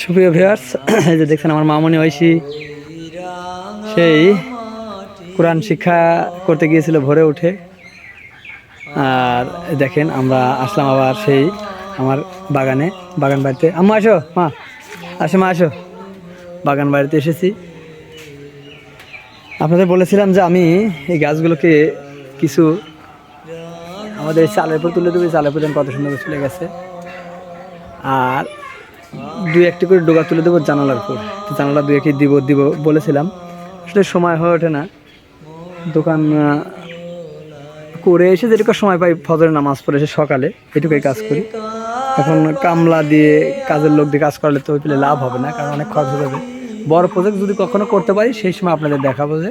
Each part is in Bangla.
সুপ্রিয় ভিউয়ার্স, এই যে দেখছেন আমার মামনি ঐশী। সেই কোরআন শিক্ষা করতে গিয়েছিল ভোরে উঠে। আর দেখেন আমরা আসলাম আবার সেই আমার বাগানে, বাগান বাড়িতে। আম্মা আসো, মা। আসো মা, আসো। বাগান বাড়িতে এসেছি। আপনাদের বলেছিলাম যে আমি এই গাছগুলোকে কিছু আমাদের চালের উপর তুলে দেবো। চালের উপর যেন কত সুন্দর চলে গেছে। আর দুই একটি করে ডোগা তুলে দেবো জানালার উপর। জানালা দুই একটি দিব দিব বলেছিলাম। আসলে সময় হয়ে ওঠে না। দোকান করে এসে যেটুকু সময় পাই ফজরের নামাজ পড়ে এসে সকালে এটুকুই কাজ করি। এখন কামলা দিয়ে কাজের লোক দিয়ে কাজ করলে তো ওই লাভ হবে না, কারণ অনেক খরচ হবে বড় প্রজেক্ট যদি কখনো করতে পারি, সেই সময় আপনাদের দেখাবো যে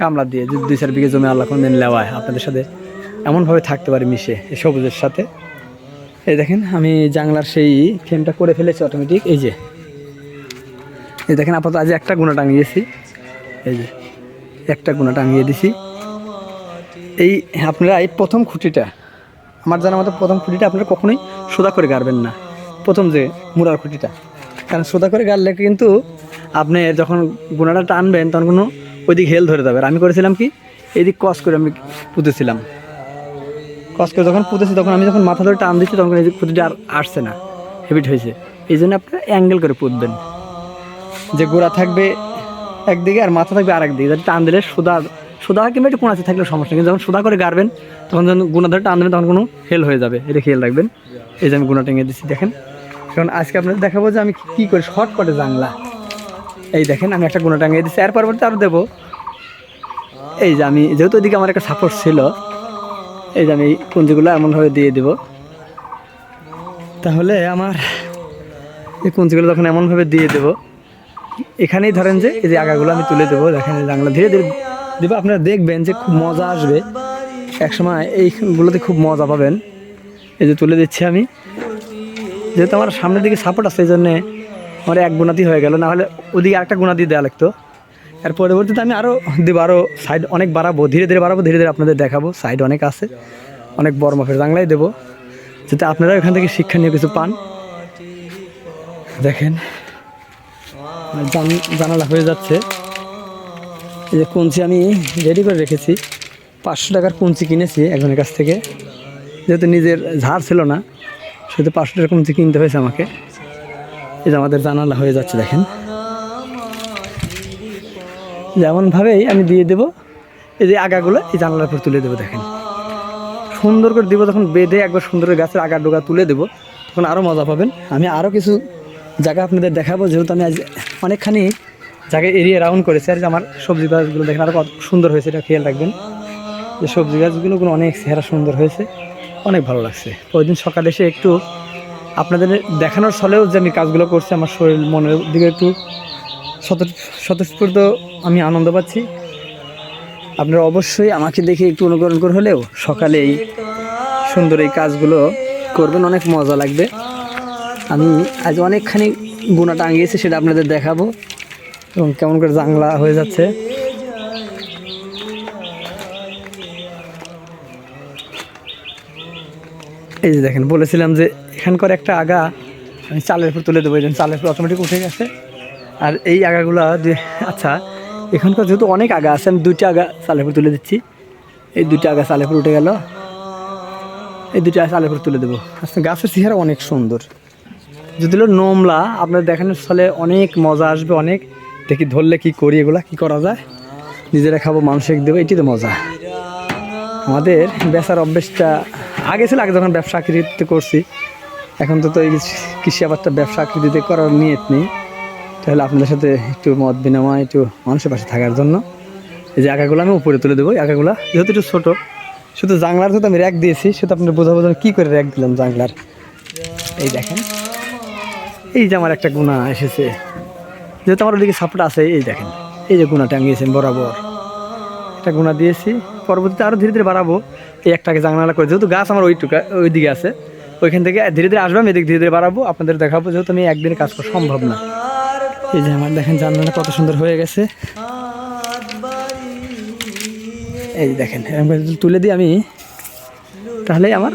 কামলা দিয়ে যদি দুই চার বিঘে জমি আল্লাহ কোনো দিন লেওয়ায় আপনাদের সাথে এমনভাবে থাকতে পারি মিশে, এই সবুজের সাথে। এই দেখেন, আমি জাংলার সেই ফ্রেমটা করে ফেলেছি অটোমেটিক এই যে, এই দেখেন, আপাতত আজ একটা গুণা টাঙিয়েছি। এই যে, একটা গুণা টাঙিয়ে দিছি। এই আপনারা, এই প্রথম খুঁটিটা, আমার জানা মতো প্রথম খুঁটিটা আপনারা কখনোই সোদা করে গাড়বেন না। প্রথম যে মুড়ার খুঁটিটা। কারণ সোদা করে গাড়লে কিন্তু আপনি যখন গুণাটা টানবেন, তখন কোনো ওইদিক হেল ধরে যাবে। আর আমি করেছিলাম কি, এইদিক কস করে আমি পুঁতেছিলাম। কস করে যখন পুঁতেছি, তখন আমি যখন মাথা ধরে টান দিচ্ছি, তখন এই খুঁটিটা আর আসছে না হেবিট হয়েছে। এই জন্য আপনারা অ্যাঙ্গেল করে পুঁতবেন। যে গোড়া থাকবে একদিকে আর মাথা থাকবে আর একদিকে যাতে টান দিলে সোদা সোদা কিংবা একটু কোনাচে থাকলে সমস্যা। কিন্তু যখন সোদা করে গাড়বেন, তখন যখন গুণা ধরে টান দেবেন, তখন কোনো হেল হয়ে যাবে। এটা খেয়াল রাখবেন। এই যে আমি গুণা টেঙে দিচ্ছি, দেখেন। কারণ আজকে আপনাদের দেখাবো যে আমি কী করি শর্টকাটে জানলা। এই দেখেন, আমি একটা গুণা টাঙিয়ে দিচ্ছি। এর পরবর্তী আরও দেবো। এই যে আমি, যেহেতু ওইদিকে আমার একটা সাপোর্ট ছিল এই যে আমি কুঞ্জিগুলো এমনভাবে দিয়ে দেবো। তাহলে আমার এই কুঞ্জিগুলো যখন এমনভাবে দিয়ে দেবো, এখানেই ধরেন যে এই যে আগাগুলো আমি তুলে দেবো, দেখেন জানলা ধীরে ধীরে দেবো। আপনারা দেখবেন যে খুব মজা আসবে। একসময় এইগুলোতে খুব মজা পাবেন। এই যে তুলে দিচ্ছি আমি। যেহেতু আমার সামনের দিকে সাপোর্ট আছে, এই জন্যে আমার এক গুণাতি হয়ে গেল। না হলে ওদিকে আরেকটা গুণাতি দেওয়া লাগতো। আর পরবর্তীতে আমি আরও দেবো আরও সাইড অনেক বাড়াবো, ধীরে ধীরে বাড়াবো, ধীরে ধীরে আপনাদের দেখাবো সাইড অনেক আছে, অনেক বড় মাপের জাংলাই দেবো, যাতে আপনারা এখান থেকে শিক্ষা নিয়ে কিছু পান। দেখেন জান- জানালা হয়ে যাচ্ছে। এই যে কুঞ্চি আমি রেডি করে রেখেছি, পাঁচশো টাকার কুঞ্চি কিনেছি একজনের কাছ থেকে। যেহেতু নিজের ঝাড় ছিল না, সেহেতু পাঁচশো টাকার কুঞ্চি কিনতে হয়েছে আমাকে। এই যে আমাদের জানালা হয়ে যাচ্ছে, দেখেন। যেমনভাবেই আমি দিয়ে দেব, এই যে আগাগুলো এই জানালার উপর তুলে দেবো, দেখেন। সুন্দর করে দিব তখন বেঁধে একবার সুন্দর করে গাছের আগা ডোগা তুলে দেবো, তখন আরও মজা পাবেন। আমি আরও কিছু জায়গা আপনাদের দেখাবো, যেহেতু আমি আজ অনেকখানি জায়গায় এরিয়া রাউন্ড করেছি, আর যে আমার সবজি গাছগুলো দেখেন আরও কত সুন্দর হয়েছে, এটা খেয়াল রাখবেন। যে সবজি গাছগুলো অনেক চেহারা সুন্দর হয়েছে, অনেক ভালো লাগছে। ওই দিন সকালে এসে একটু আপনাদের দেখানোর ছলেও যে আমি কাজগুলো করছি, আমার শরীর মনের দিকে একটু স্বতঃস্ফূর্ত আমি আনন্দ পাচ্ছি। আপনারা অবশ্যই আমাকে দেখে একটু অনুকরণ করে হলেও সকালে এই সুন্দর এই কাজগুলো করবেন, অনেক মজা লাগবে। আমি আজ অনেকখানি গুণা টাঙিয়েছি, সেটা আপনাদের দেখাবো। এবং কেমন করে জাংলা হয়ে যাচ্ছে। এই যে দেখেন, বলেছিলাম যে এখানকার একটা আগা, আমি চালের উপর তুলে দেবো, এই চালের উপর অটোমেটিক উঠে গেছে। আর এই আগাগুলো আচ্ছা এখানকার যেহেতু অনেক আগা আছে, আমি দুইটা আগা সালেপুর তুলে দিচ্ছি। এই দুইটা আগা সালেপুর উঠে গেল। এই দুইটা চালের উপর তুলে দেবো। আচ্ছা গাছের চেহারা অনেক সুন্দর। যদি নোমলা, আপনার দেখানোর ফলে অনেক মজা আসবে, অনেক। দেখি ধরলে কি করি, এগুলা কি করা যায়? নিজেরা খাব, মানুষকে দেবো, এটি তো মজা। আমাদের বেচার অভ্যেসটা আগে ছিল, আগে যখন ব্যবসা আকৃতিতে করছি, এখন তো তো এই কৃষি আবারটা ব্যবসা আকৃতিতে করার নিয়ত নেই। তাহলে আপনাদের সাথে একটু মত বিনিময়, একটু মানুষের পাশে থাকার জন্য এই যে আঁকাগুলো আমি উপরে তুলে দেবো। আঁকাগুলো যেহেতু একটু ছোটো, শুধু জাংলার যেহেতু আমি র্যাক দিয়েছি সেটা আপনার বোঝাবো যে আমি কী করে র্যাক দিলাম জাংলার এই দেখেন, এই যে আমার একটা গুণা এসেছে। যেহেতু আমার ওদিকে সাপোর্ট আছে, এই দেখেন, এই যে গুণা টাঙিয়েছেন বরাবর। একটা গুণা দিয়েছি, পরবর্তীতে আরও ধীরে ধীরে বাড়াবো। এই একটাকে জাংলা করে, যেহেতু গাছ আমার ওইটুকা, ওইদিকে আছে, ওইখান থেকে ধীরে ধীরে আসবে, আমি এদিক ধীরে ধীরে বাড়াবো। আপনাদের দেখাবো, যেহেতু আমি একদিনে কাজ করা সম্ভব না। এই যে আমার দেখেন জানলাটা কত সুন্দর হয়ে গেছে। এই দেখেন তুলে দিই আমি তাহলে আমার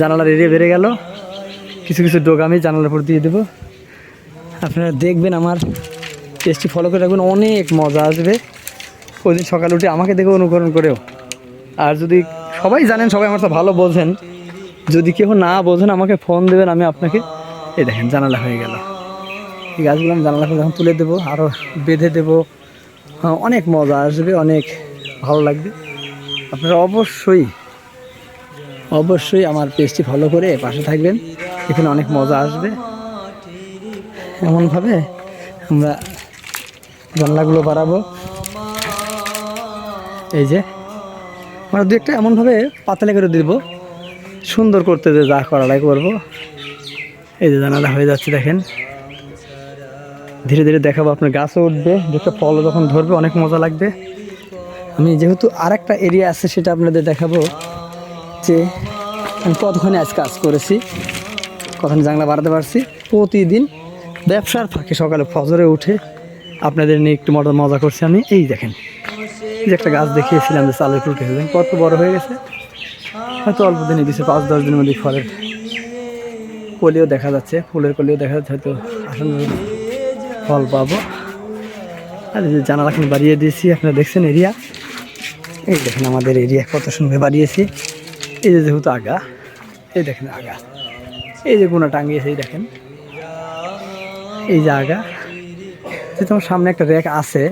জানালার এরিয়া বেড়ে গেল। কিছু কিছু ডোগ আমি জানালার উপর দিয়ে দেবো। আপনারা দেখবেন আমার পেজটি ফলো করে রাখবেন, অনেক মজা আসবে। ওই দিন সকালে উঠে আমাকে দেখে অনুকরণ করেও। আর যদি সবাই জানেন, সবাই আমার তো ভালো বোঝেন, যদি কেউ না বোঝেন, আমাকে ফোন দেবেন, আমি আপনাকে, এই দেখেন, জানালা হয়ে গেল। এই গাছগুলো আমি জানালা যখন তুলে দেবো আরও বেঁধে দেবো। হ্যাঁ, অনেক মজা আসবে অনেক ভালো লাগবে। আপনারা অবশ্যই অবশ্যই আমার পেজটি ফলো করে পাশে থাকবেন। এখানে অনেক মজা আসবে। এমনভাবে আমরা জানলাগুলো বাড়াবো। এই যে আমরা দু একটা এমনভাবে পাতলা করে দিব। সুন্দর করতে যে যা করাটাই করব। এই যে জানালা হয়ে যাচ্ছে দেখেন। ধীরে ধীরে দেখাবো আপনার গাছও উঠবে, দুটো ফল যখন ধরবে, অনেক মজা লাগবে। আমি যেহেতু আর একটা এরিয়া আছে সেটা আপনাদের দেখাবো, যে আমি কতক্ষণে আজ কাজ করেছি কখন জানলা বাড়াতে পারছি। প্রতিদিন ব্যবসার ফাঁকে সকালে ফজরে উঠে আপনাদের নিয়ে একটু মজা মজা করছি আমি। এই দেখেন, যে একটা গাছ দেখিয়েছিলাম যে চালের ফুল খেয়েছিলাম কত বড় হয়ে গেছে। হয়তো অল্প দিনে দিচ্ছে পাঁচ, দশ দিনের মধ্যে ফলের কলিও দেখা যাচ্ছে, ফুলের কলিও দেখা যাচ্ছে, হয়তো আসন্ন ফল পাবো। আর এই যে জানালা এখন বাড়িয়ে দিয়েছি, আপনারা দেখছেন এরিয়া। এই দেখেন আমাদের এরিয়া কত সুন্দর বাড়িয়েছি। এই যে যেহেতু আগা, এই দেখেন আগা। এই যে গুণা টাঙিয়েছে, এই দেখেন। এই যে আগা। যেহেতু আমার সামনে একটা র্যাক আছে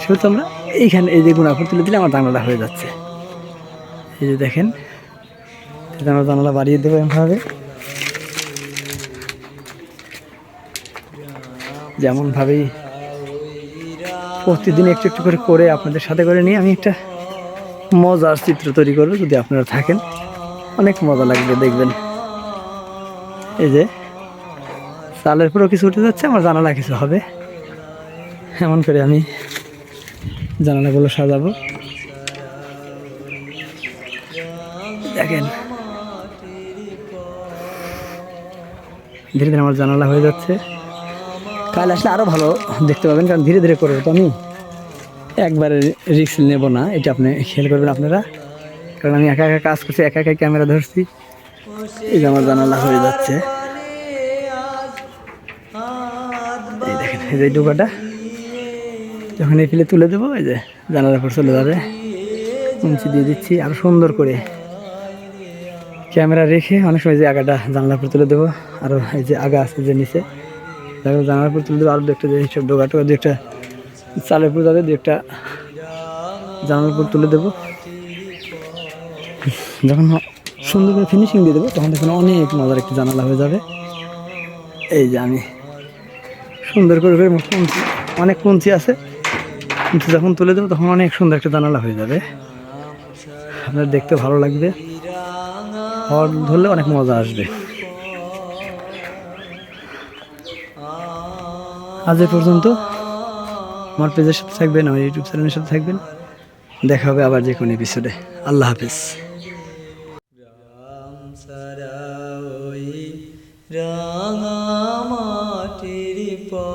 সেহেতু আমরা এইখানে এই যে গুণাফুল তুলে দিলে আমার জানালা হয়ে যাচ্ছে। এই যে দেখেন আমরা জানালা বাড়িয়ে দেবো এমনভাবে। যেমনভাবেই প্রতিদিন একটু একটু করে করে আপনাদের সাথে করে নিয়ে আমি একটা মজার চিত্র তৈরি করব, যদি আপনারা থাকেন। অনেক মজা লাগবে, দেখবেন। এই যে, চালের পুরো কিছু উঠে যাচ্ছে, আমার জানালা কিছু হবে। এমন করে আমি জানালাগুলো সাজাবো। দেখেন। ধীরে ধীরে আমার জানালা হয়ে যাচ্ছে। কাল আসলে আরও ভালো দেখতে পাবেন, কারণ ধীরে ধীরে করব তো আমি। একবারে রিস্ক নেব না, এটা আপনি খেয়াল করবেন আপনারা। কারণ আমি একা একা কাজ করছি, একা একা ক্যামেরা ধরছি। এই যে আমার জানালা হয়ে যাচ্ছে। এই দেখেন, এই যে ডোকাটা যখন এই ফেলে তুলে দেবো, এই যে জানালার পর চলে যাবে। উঁচি দিয়ে দিচ্ছি আরও সুন্দর করে। ক্যামেরা রেখে অনেক সময় যে আগাটা জানলার পর তুলে দেবো। আরও এই যে আগা আছে যে নিচে। দেখো, জানালার পর তুলে দেবো আরও দু একটা যে সব ডোকা টোকা দু একটা চালের পর যাবে দু একটা জানালার পর তুলে দেবো। যখন সুন্দর করে ফিনিশিং দিয়ে দেবো, তখন দেখুন অনেক মজার একটি জানালা হয়ে যাবে। এই যে আমি সুন্দর করে করে অনেক কুঞ্চি আছে। কিন্তু যখন তুলে দেবো, তখন অনেক সুন্দর একটা জানালা হয়ে যাবে। আপনার দেখতে ভালো লাগবে। হর ধরলে অনেক মজা আসবে। আজ এ পর্যন্ত আমার পেজের সাথে থাকবেন, আমার ইউটিউব চ্যানেলের সাথে থাকবেন। দেখা হবে আবার যে কোনো এপিসোডে আল্লাহ হাফিজ। রাঙা মাটির পা